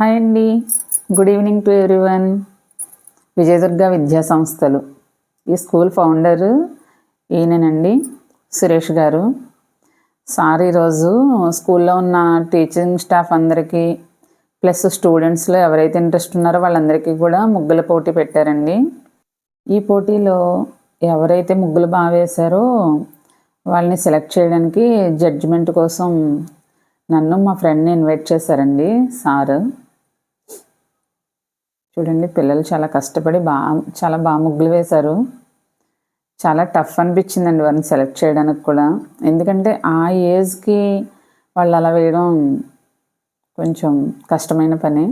Hi అండి. Good evening to everyone Vijayadurga Vidya సంస్థలు. ఈ స్కూల్ ఫౌండర్ ఈయనండి సురేష్ గారు. సార్ ఈరోజు స్కూల్లో ఉన్న టీచింగ్ స్టాఫ్ అందరికీ ప్లస్ స్టూడెంట్స్లో ఎవరైతే ఇంట్రెస్ట్ ఉన్నారో వాళ్ళందరికీ కూడా ముగ్గుల పోటీ పెట్టారండి. ఈ పోటీలో ఎవరైతే ముగ్గులు బాగా వేశారో వాళ్ళని సెలెక్ట్ చేయడానికి జడ్జిమెంట్ కోసం నన్ను మా ఫ్రెండ్ని ఇన్వైట్ చేశారండి సారు. చూడండి పిల్లలు చాలా కష్టపడి బాగా చాలా బాగా ముగ్గులు వేశారు. చాలా టఫ్ అనిపించిందండి వారిని సెలెక్ట్ చేయడానికి కూడా. ఎందుకంటే ఆ ఏజ్కి వాళ్ళు అలా వేయడం కొంచెం కష్టమైన పని.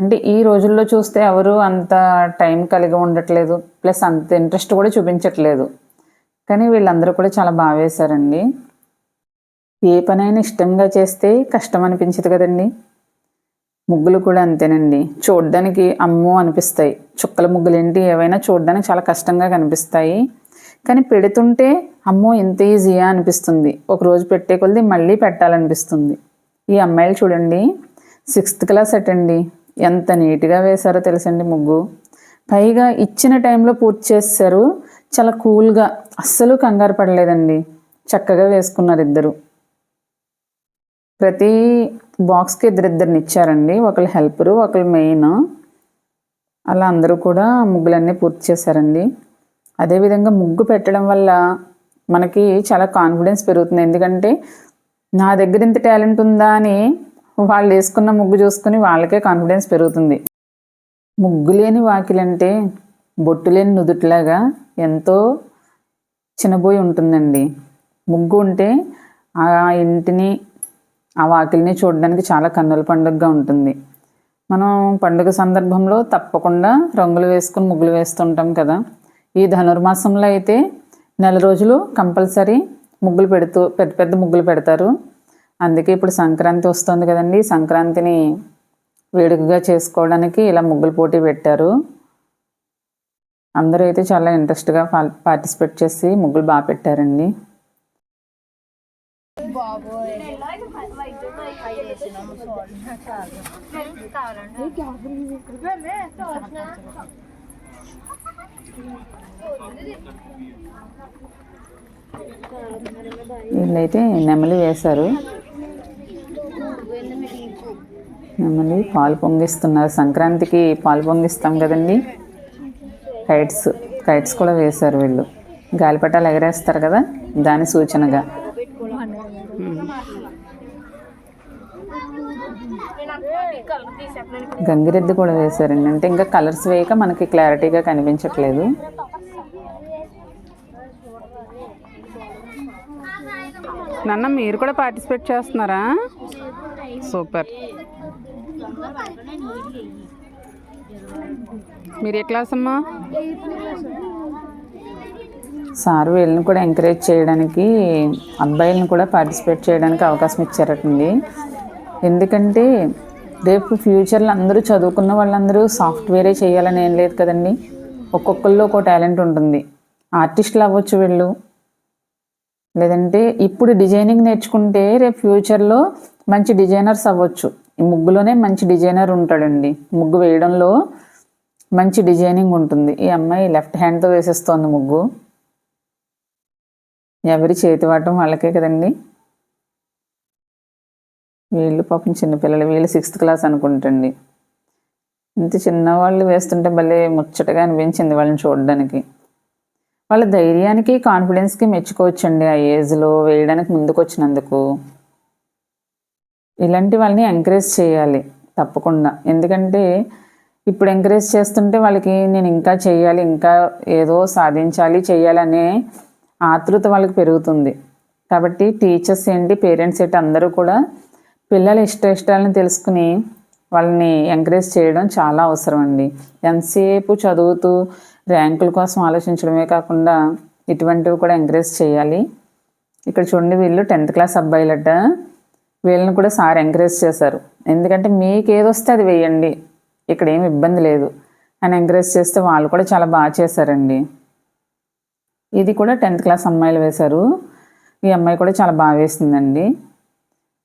అంటే ఈ రోజుల్లో చూస్తే ఎవరు అంత టైం కలిగి ఉండట్లేదు ప్లస్ అంత ఇంట్రెస్ట్ కూడా చూపించట్లేదు. కానీ వీళ్ళందరూ కూడా చాలా బాగా వేశారండి. ఏ పనైనా ఇష్టంగా చేస్తే కష్టం అనిపించదు కదండి. ముగ్గులు కూడా అంతేనండి. చూడడానికి అమ్మో అనిపిస్తాయి. చుక్కల ముగ్గులు ఏంటి ఏవైనా చూడడానికి చాలా కష్టంగా కనిపిస్తాయి. కానీ పెడుతుంటే అమ్మో ఇంత ఈజీయా అనిపిస్తుంది. ఒక రోజు పెట్టే కొద్ది మళ్ళీ పెట్టాలనిపిస్తుంది. ఈ అమ్మాయిలు చూడండి. సిక్స్త్ క్లాస్ అటండి. ఎంత నీట్గా వేశారో తెలుసండి ముగ్గు. పైగా ఇచ్చిన టైంలో పూర్తి చేశారు. చాలా కూల్గా. అస్సలు కంగారు పడలేదండి. చక్కగా వేసుకున్నారు ఇద్దరు. ప్రతి బాక్స్కి ఇద్దరిద్దరిని ఇచ్చారండి. ఒకళ్ళు హెల్పరు ఒకళ్ళు మెయిన్ అలా అందరూ కూడా ముగ్గులన్నీ పూర్తి చేశారండి. అదేవిధంగా ముగ్గు పెట్టడం వల్ల మనకి చాలా కాన్ఫిడెన్స్ పెరుగుతుంది. ఎందుకంటే నా దగ్గర ఇంత టాలెంట్ ఉందా అని వాళ్ళు వేసుకున్న ముగ్గు చూసుకుని వాళ్ళకే కాన్ఫిడెన్స్ పెరుగుతుంది. ముగ్గు లేని వాకిలంటే బొట్టు లేని నుదుటిలాగా ఎంతో చిన్నబోయి ఉంటుందండి. ముగ్గు ఉంటే ఆ ఇంటిని ఆ వాకిలిని చూడడానికి చాలా కన్నుల పండుగగా ఉంటుంది. మనం పండుగ సందర్భంలో తప్పకుండా రంగులు వేసుకుని ముగ్గులు వేస్తుంటాం కదా. ఈ ధనుర్మాసంలో అయితే నెల రోజులు కంపల్సరీ ముగ్గులు పెడుతూ పెద్ద పెద్ద ముగ్గులు పెడతారు. అందుకే ఇప్పుడు సంక్రాంతి వస్తుంది కదండి. సంక్రాంతిని వేడుకగా చేసుకోవడానికి ఇలా ముగ్గులు పోటీ పెట్టారు. అందరూ అయితే చాలా ఇంట్రెస్ట్గా పార్టిసిపేట్ చేసి ముగ్గులు బాగా పెట్టారండి. వీళ్ళైతే నెమలి వేశారు. నెమలి పాలు పొంగిస్తున్నారు. సంక్రాంతికి పాలు పొంగిస్తాం కదండి. కైట్స్ కైట్స్ కూడా వేశారు వీళ్ళు. గాలిపటాలు ఎగరేస్తారు కదా దాని సూచనగా. గంగిరెద్దు కూడా వేశారండి. అంటే ఇంకా కలర్స్ వేయక మనకి క్లారిటీగా కనిపించట్లేదు. నాన్న మీరు కూడా పార్టిసిపేట్ చేస్తున్నారా? సూపర్. మీరు ఏ క్లాస్ అమ్మా? సార్ వీళ్ళని కూడా ఎంకరేజ్ చేయడానికి అబ్బాయిలను కూడా పార్టిసిపేట్ చేయడానికి అవకాశం ఇచ్చారటండి. ఎందుకంటే రేపు ఫ్యూచర్లో అందరూ చదువుకున్న వాళ్ళందరూ సాఫ్ట్వేరే చేయాలని ఏం లేదు కదండి. ఒక్కొక్కళ్ళు ఒక టాలెంట్ ఉంటుంది. ఆర్టిస్టులు అవ్వచ్చు వీళ్ళు. లేదంటే ఇప్పుడు డిజైనింగ్ నేర్చుకుంటే రేపు ఫ్యూచర్లో మంచి డిజైనర్స్ అవ్వచ్చు. ఈ ముగ్గులోనే మంచి డిజైనర్ ఉంటాడండి. ముగ్గు వేయడంలో మంచి డిజైనింగ్ ఉంటుంది. ఈ అమ్మాయి లెఫ్ట్ హ్యాండ్తో వేసేస్తోంది ముగ్గు. ఎవరి చేతివాటం వాళ్ళకే కదండి. వీళ్ళు పాపం చిన్నపిల్లలు వీళ్ళు సిక్స్త్ క్లాస్ అనుకుంటండి. ఇంత చిన్నవాళ్ళు వేస్తుంటే భలే ముచ్చటగా అనిపించింది వాళ్ళని చూడడానికి. వాళ్ళ ధైర్యానికి కాన్ఫిడెన్స్కి మెచ్చుకోవచ్చండి ఆ ఏజ్లో వేయడానికి ముందుకు వచ్చినందుకు ఇలాంటి వాళ్ళని ఎంకరేజ్ చేయాలి తప్పకుండా. ఎందుకంటే ఇప్పుడు ఎంకరేజ్ చేస్తుంటే వాళ్ళకి నేను ఇంకా చేయాలి ఇంకా ఏదో సాధించాలి చేయాలనే ఆతృత వాళ్ళకి పెరుగుతుంది. కాబట్టి టీచర్స్ ఏంటి పేరెంట్స్ ఏంటి అందరూ కూడా పిల్లల ఇష్ట ఇష్టాలను తెలుసుకుని వాళ్ళని ఎంకరేజ్ చేయడం చాలా అవసరం అండి ఎంతసేపు చదువుతూ ర్యాంకుల కోసం ఆలోచించడమే కాకుండా ఇటువంటివి కూడా ఎంకరేజ్ చేయాలి. ఇక్కడ చూడండి వీళ్ళు టెన్త్ క్లాస్ అబ్బాయిలట. వీళ్ళని కూడా సార్ ఎంకరేజ్ చేశారు. ఎందుకంటే మీకు ఏదొస్తే అది వేయండి. ఇక్కడ ఏమి ఇబ్బంది లేదు. అని ఎంకరేజ్ చేస్తే వాళ్ళు కూడా చాలా బాగా చేశారండి. ఇది కూడా టెన్త్ క్లాస్ అమ్మాయిలు వేశారు. ఈ అమ్మాయి కూడా చాలా బాగా వేసిందండి.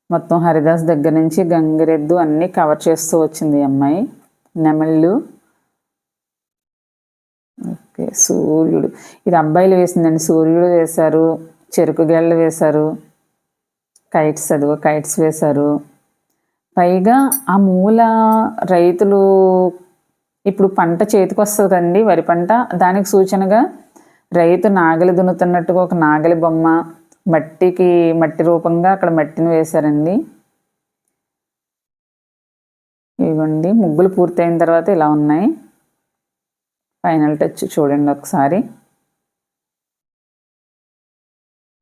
మొత్తం హరిదాస్ దగ్గర నుంచి గంగిరెద్దు అన్నీ కవర్ చేస్తూ వచ్చింది ఈ అమ్మాయి. నెమళ్ళు. ఓకే సూర్యుడు. ఇది అబ్బాయిలు వేసిందండి. సూర్యుడు వేశారు చెరుకు గెళ్ళు వేశారు కైట్స్ అదిగో కైట్స్ వేశారు. పైగా ఆ మూల రైతులు ఇప్పుడు పంట చేతికి వస్తుంది కదండి వరి పంట. దానికి సూచనగా రైతు నాగలి దున్నుతున్నట్టుగా ఒక నాగలి బొమ్మ మట్టికి మట్టి రూపంగా అక్కడ మట్టిని వేశారండి. ఇవ్వండి. ముగ్గులు పూర్తయిన తర్వాత ఇలా ఉన్నాయి. ఫైనల్ టచ్ చూడండి ఒకసారి.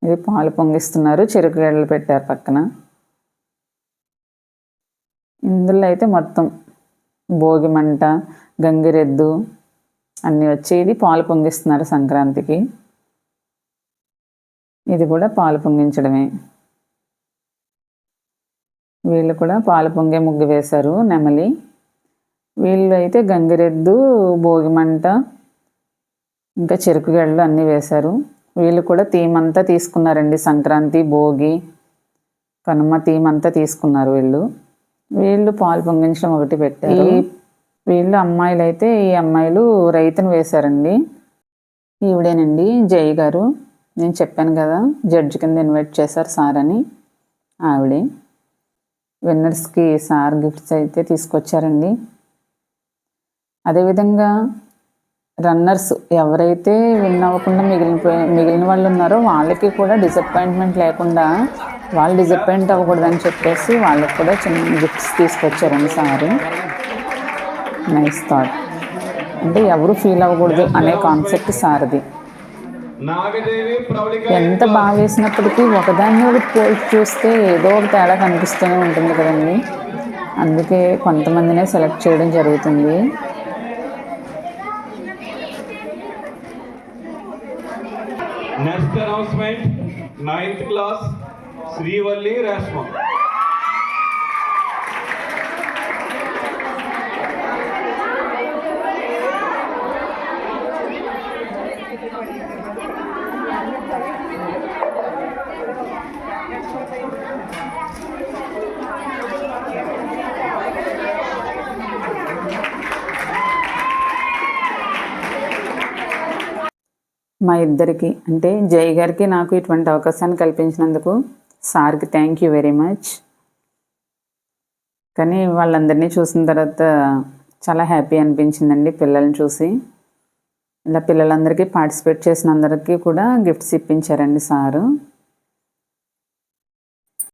ఇది పాలు పొంగిస్తున్నారు. చెరుకు గడ్డలు పెట్టారు పక్కన. ఇందులో అయితే మొత్తం భోగి మంట గంగిరెద్దు అన్నీ వచ్చేది పాలు పొంగిస్తున్నారు సంక్రాంతికి. ఇది కూడా పాలు పొంగించడమే. వీళ్ళు కూడా పాలు పొంగే ముగ్గు వేశారు నెమలి. వీళ్ళు అయితే గంగిరెద్దు భోగిమంట ఇంకా చెరుకు గడ్డలు అన్నీ వేశారు. వీళ్ళు కూడా థీమ్ అంతా తీసుకున్నారండి. సంక్రాంతి భోగి కనుమ థీమ్ అంతా తీసుకున్నారు వీళ్ళు. వీళ్ళు పాలు పొంగించడం ఒకటి పెట్టారు. వీళ్ళు అమ్మాయిలు అయితే ఈ అమ్మాయిలు రైతును వేశారండి. ఈవిడేనండి జై గారు. నేను చెప్పాను కదా జడ్జి కింద ఇన్వైట్ చేశారు సార్ అని. ఆవిడే విన్నర్స్కి సార్ గిఫ్ట్స్ అయితే తీసుకొచ్చారండి. అదేవిధంగా రన్నర్స్ ఎవరైతే విన్ అవ్వకుండా మిగిలిన మిగిలిన వాళ్ళు ఉన్నారో వాళ్ళకి కూడా డిసప్పాయింట్మెంట్ లేకుండా వాళ్ళు డిసప్పాయింట్ అవ్వకూడదని చెప్పేసి వాళ్ళకి కూడా చిన్న గిఫ్ట్స్ తీసుకొచ్చారండి సారు. నైస్ థాట్ అంటే ఎవరు ఫీల్ అవ్వకూడదు అనే కాన్సెప్ట్ సార్ది. ఎంత బాగా వేసినప్పటికీ ఒకదాన్ని ఒకటి పోల్చి చూస్తే ఏదో ఒక తేడా కనిపిస్తూనే ఉంటుంది కదండి. అందుకే కొంతమందినే సెలెక్ట్ చేయడం జరుగుతుంది. Next announcement ninth class Srivalli Reshma మా ఇద్దరికి అంటే జై గారికి నాకు ఇటువంటి అవకాశాన్ని కల్పించినందుకు సార్కి థ్యాంక్ యూ వెరీ మచ్ కానీ వాళ్ళందరినీ చూసిన తర్వాత చాలా హ్యాపీ అనిపించిందండి పిల్లల్ని చూసి. ఇలా పిల్లలందరికీ పార్టిసిపేట్ చేసిన అందరికీ కూడా గిఫ్ట్స్ ఇప్పించారండి సారు.